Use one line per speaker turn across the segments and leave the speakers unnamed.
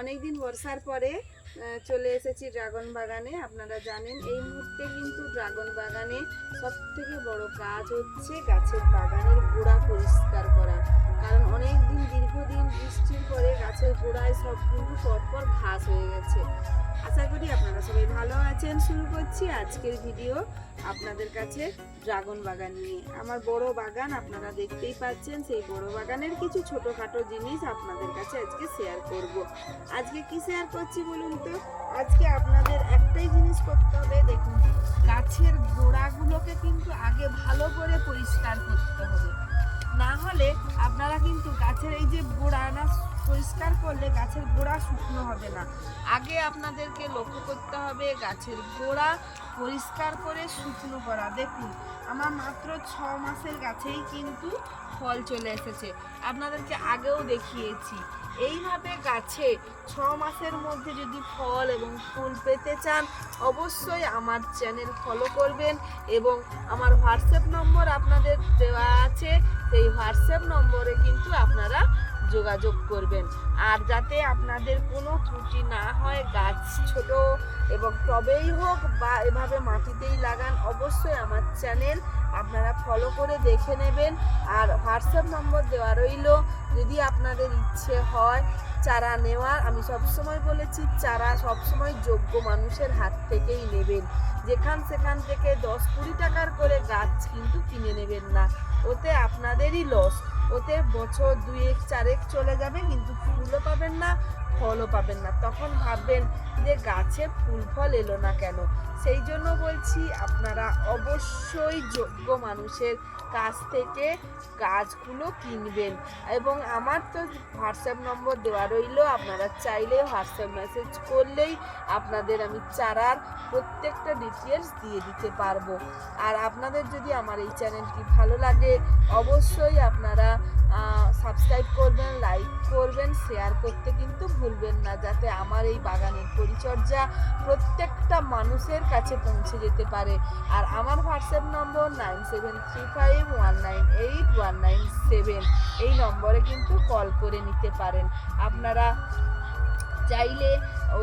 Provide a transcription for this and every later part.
অনেকদিন বর্ষার পরে চলে এসেছি ড্রাগন বাগানে। আপনারা জানেন, এই মুহূর্তে কিন্তু ড্রাগন বাগানে সব থেকে বড় কাজ হচ্ছে গাছের বাগানের গোড়া পরিষ্কার করা। কারণ অনেক দিন দীর্ঘদিন বৃষ্টির পরে গাছের গোড়ায় সব কিন্তু পরপর ঘাস হয়ে গেছে। আশা করি আপনারা সবাই ভালো আছেন, শুরু করছি আজকের ভিডিও আপনাদের কাছে ড্রাগন বাগান নিয়ে। আমার বড় বাগান আপনারা দেখতেই পাচ্ছেন, সেই বড় বাগানের কিছু ছোটখাটো জিনিস আপনাদের কাছে আজকে শেয়ার করব। আজকে কি শেয়ার করছি বলুন তো? আজকে আপনাদের একটাই জিনিস করতে হবে, দেখুন, গাছের গোড়াগুলোকে কিন্তু আগে ভালো করে পরিষ্কার করতে হবে। না হলে আপনারা কিন্তু গাছের এই যে গোড়া না পরিষ্কার করলে গাছের গোড়া শুকনো হবে না। আগে আপনাদেরকে লক্ষ্য করতে হবে, গাছের গোড়া পরিষ্কার করে শুকনো করা। দেখুন, আমার মাত্র ছ মাসের গাছেই কিন্তু ফল চলে এসেছে। আপনাদেরকে আগেও দেখিয়েছি। এইভাবে গাছে ছ মাসের মধ্যে যদি ফল এবং ফুল পেতে চান, অবশ্যই আমার চ্যানেল ফলো করবেন এবং আমার হোয়াটসঅ্যাপ নম্বর আপনাদের দেওয়া আছে। সেই হোয়াটসঅ্যাপ নম্বরে কিন্তু আপনারা যোগাযোগ করবেন। আর যাতে আপনাদের কোনো ত্রুটি না হয়, গাছ ছোট এবং টবেই হোক বা এভাবে মাটিতেই লাগান, অবশ্যই আমার চ্যানেল আপনারা ফলো করে দেখে নেবেন। আর হোয়াটসঅ্যাপ নম্বর দেওয়া রইল, যদি আপনাদের ইচ্ছে হয় চারা নেওয়ার, আমি সবসময় বলেছি চারা সবসময় যোগ্য মানুষের হাত থেকেই নেবেন। যেখান সেখান থেকে দশ কুড়ি টাকার করে গাছ কিন্তু কিনে নেবেন না, ওতে আপনাদেরই লস ওতে বছর দুয়েক চারেক চলে যাবে কিন্তু ফুলও পাবেন না। ফলও পাবেন না। তখন ভাববেন যে গাছে ফুল ফল এলো না কেন? সেই জন্য বলছি, আপনারা অবশ্যই যোগ্য মানুষের কাছ থেকে গাছগুলো কিনবেন। এবং আমার তো হোয়াটসঅ্যাপ নম্বর দেওয়া রইল, আপনারা চাইলে হোয়াটসঅ্যাপ মেসেজ করলেই আপনাদের আমি চারার প্রত্যেকটা ডিটেলস দিয়ে দিতে পারব। আর আপনাদের যদি আমার এই চ্যানেলটি ভালো লাগে, অবশ্যই আপনারা সাবস্ক্রাইব করবেন করবেন শেয়ার করতে কিন্তু ভুলবেন না, যাতে আমার এই বাগানের পরিচর্যা প্রত্যেকটা মানুষের কাছে পৌঁছে যেতে পারে। আর আমার WhatsApp number nine seven three five one nine eight one nine seven এই নম্বরে কিন্তু কল করে নিতে পারেন। আপনারা চাইলে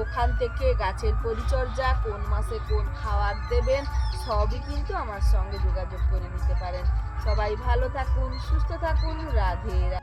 ওখান থেকে গাছের পরিচর্যা, কোন মাসে কোন খাবার দেবেন, সবই কিন্তু আমার সঙ্গে যোগাযোগ করে নিতে পারেন। সবাই ভালো থাকুন, সুস্থ থাকুন রাধে।